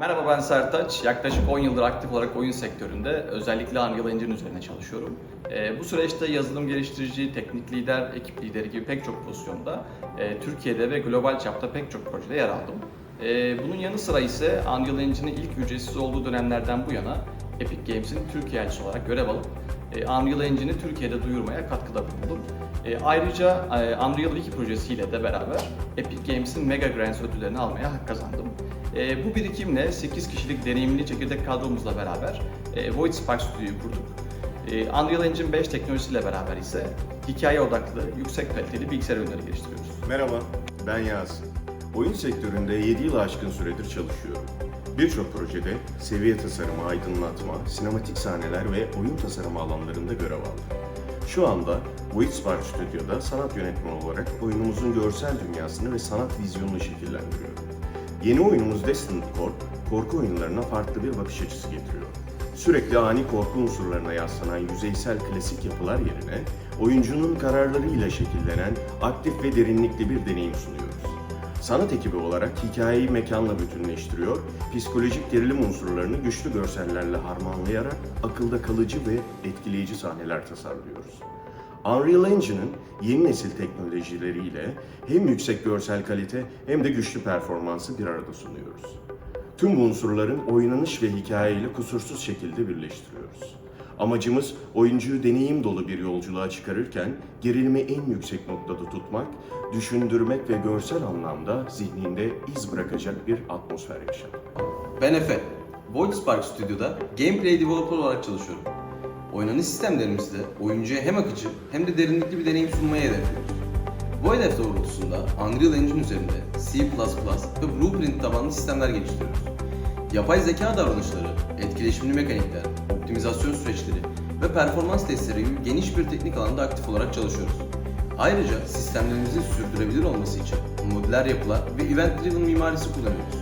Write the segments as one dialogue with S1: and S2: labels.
S1: Merhaba ben Sertaç. Yaklaşık 10 yıldır aktif olarak oyun sektöründe özellikle Unreal Engine üzerine çalışıyorum. Ee, bu süreçte yazılım geliştirici, teknik lider, ekip lideri gibi pek çok pozisyonda e, Türkiye'de ve global çapta pek çok projede yer aldım. Ee, bunun yanı sıra ise Unreal Engine'in ilk ücretsiz olduğu dönemlerden bu yana Epic Games'in Türkiye elçisi olarak görev alıp e, Unreal Engine'i Türkiye'de duyurmaya katkıda bulundum. E, ayrıca e, Unreal 2 projesiyle de beraber Epic Games'in Mega Grants ödüllerini almaya hak kazandım. E, bu birikimle 8 kişilik deneyimli çekirdek kadromuzla beraber e, Void Spark Studio'yu kurduk. E, Unreal Engine 5 teknolojisiyle beraber ise hikaye odaklı, yüksek kaliteli bilgisayar oyunları geliştiriyoruz.
S2: Merhaba, ben Yasin. Oyun sektöründe 7 yıl aşkın süredir çalışıyorum. Birçok projede seviye tasarımı, aydınlatma, sinematik sahneler ve oyun tasarımı alanlarında görev aldım. Şu anda Void Spark Studio'da sanat yönetmeni olarak oyunumuzun görsel dünyasını ve sanat vizyonunu şekillendiriyorum. Yeni oyunumuz Destined Corp, korku oyunlarına farklı bir bakış açısı getiriyor. Sürekli ani korku unsurlarına yaslanan yüzeysel klasik yapılar yerine oyuncunun kararlarıyla şekillenen aktif ve derinlikli bir deneyim sunuyoruz. Sanat ekibi olarak hikayeyi mekanla bütünleştiriyor, psikolojik gerilim unsurlarını güçlü görsellerle harmanlayarak akılda kalıcı ve etkileyici sahneler tasarlıyoruz. Unreal Engine'ın yeni nesil teknolojileriyle hem yüksek görsel kalite hem de güçlü performansı bir arada sunuyoruz. Tüm bu unsurların oynanış ve hikayeyle kusursuz şekilde birleştiriyoruz. Amacımız oyuncuyu deneyim dolu bir yolculuğa çıkarırken gerilimi en yüksek noktada tutmak, düşündürmek ve görsel anlamda zihninde iz bırakacak bir atmosfer yaşamak.
S3: Ben Efe. Void Spark Studio'da Gameplay Developer olarak çalışıyorum. Oynanış sistemlerimizde oyuncuya hem akıcı hem de derinlikli bir deneyim sunmayı hedefliyoruz. Bu hedef doğrultusunda Unreal Engine üzerinde C++ ve Blueprint tabanlı sistemler geliştiriyoruz. Yapay zeka davranışları, etkileşimli mekanikler, optimizasyon süreçleri ve performans testleri gibi geniş bir teknik alanda aktif olarak çalışıyoruz. Ayrıca sistemlerimizin sürdürülebilir olması için modüler yapılar ve event-driven mimarisi kullanıyoruz.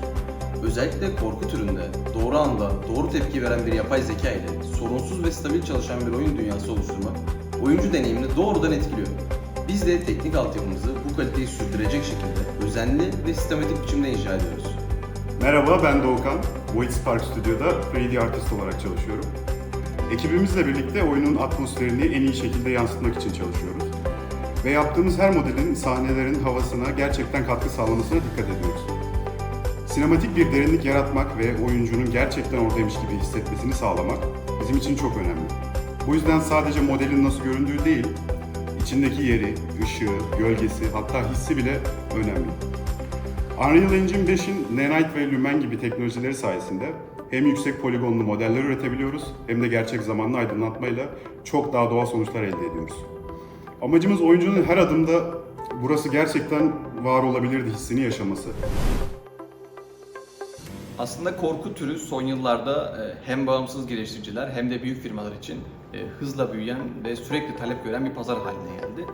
S3: Özellikle korku türünde doğru anda doğru tepki veren bir yapay zeka ile sorunsuz ve stabil çalışan bir oyun dünyası oluşturmak oyuncu deneyimini doğrudan etkiliyor. Biz de teknik altyapımızı bu kaliteyi sürdürecek şekilde özenli ve sistematik biçimde inşa ediyoruz.
S4: Merhaba ben Doğukan. Void Spark Studio'da 3D artist olarak çalışıyorum. Ekibimizle birlikte oyunun atmosferini en iyi şekilde yansıtmak için çalışıyoruz. Ve yaptığımız her modelin sahnelerin havasına gerçekten katkı sağlamasına dikkat ediyoruz. Sinematik bir derinlik yaratmak ve oyuncunun gerçekten oradaymış gibi hissetmesini sağlamak bizim için çok önemli. Bu yüzden sadece modelin nasıl göründüğü değil, içindeki yeri, ışığı, gölgesi hatta hissi bile önemli. Unreal Engine 5'in Nanite ve Lumen gibi teknolojileri sayesinde hem yüksek poligonlu modeller üretebiliyoruz hem de gerçek zamanlı aydınlatmayla çok daha doğal sonuçlar elde ediyoruz. Amacımız oyuncunun her adımda burası gerçekten var olabilirdi hissini yaşaması.
S1: Aslında korku türü son yıllarda e, hem bağımsız geliştiriciler hem de büyük firmalar için e, hızla büyüyen ve sürekli talep gören bir pazar haline geldi.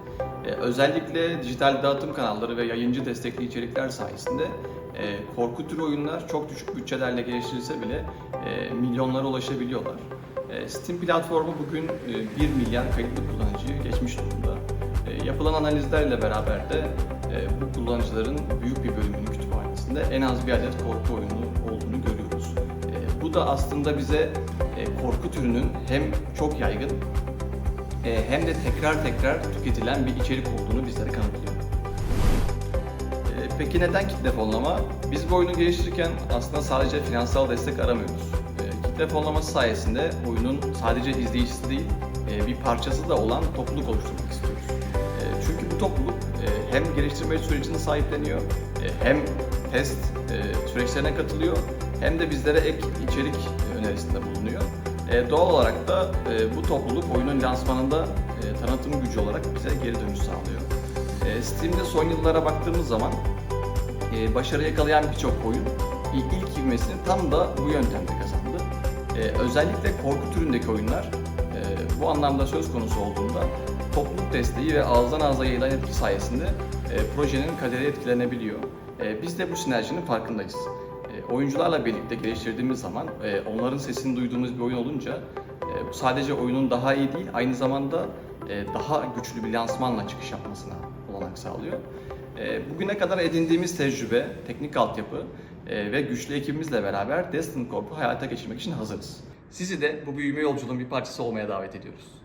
S1: E, Özellikle dijital dağıtım kanalları ve yayıncı destekli içerikler sayesinde korku türü oyunlar çok düşük bütçelerle geliştirilse bile milyonlara ulaşabiliyorlar. Steam platformu bugün e, 1 milyar kayıtlı kullanıcıyı geçmiş durumda. Yapılan analizlerle beraber de bu kullanıcıların büyük bir bölümünün kütüphanesinde en az bir adet korku oyunu Bu da aslında bize e, korku türünün hem çok yaygın e, hem de tekrar tekrar tüketilen bir içerik olduğunu bizlere kanıtlıyor. E, Peki neden kitle fonlama? Biz bu oyunu geliştirirken aslında sadece finansal destek aramıyoruz. E, Kitle fonlaması sayesinde oyunun sadece izleyicisi değil, e, bir parçası da olan topluluk oluşturmak istiyoruz. E, Çünkü bu topluluk e, hem geliştirme sürecini sahipleniyor, e, hem test e, süreçlerine katılıyor, hem de bizlere ek içerik önerisinde bulunuyor. E, Doğal olarak da e, bu topluluk oyunun lansmanında e, tanıtım gücü olarak bize geri dönüş sağlıyor. E, Steam'de son yıllara baktığımız zaman e, başarı yakalayan birçok oyun ilk ivmesini tam da bu yöntemde kazandı. E, özellikle korku türündeki oyunlar e, bu anlamda söz konusu olduğunda topluluk desteği ve ağızdan ağza yayılan etki sayesinde e, projenin kaderi etkilenebiliyor. E, biz de bu sinerjinin farkındayız. Oyuncularla birlikte geliştirdiğimiz zaman e, onların sesini duyduğumuz bir oyun olunca e, bu sadece oyunun daha iyi değil aynı zamanda e, daha güçlü bir lansmanla çıkış yapmasına olanak sağlıyor. E, Bugüne kadar edindiğimiz tecrübe, teknik altyapı e, ve güçlü ekibimizle beraber Destin Corp'u hayata geçirmek için hazırız. Sizi de bu büyüme yolculuğun bir parçası olmaya davet ediyoruz.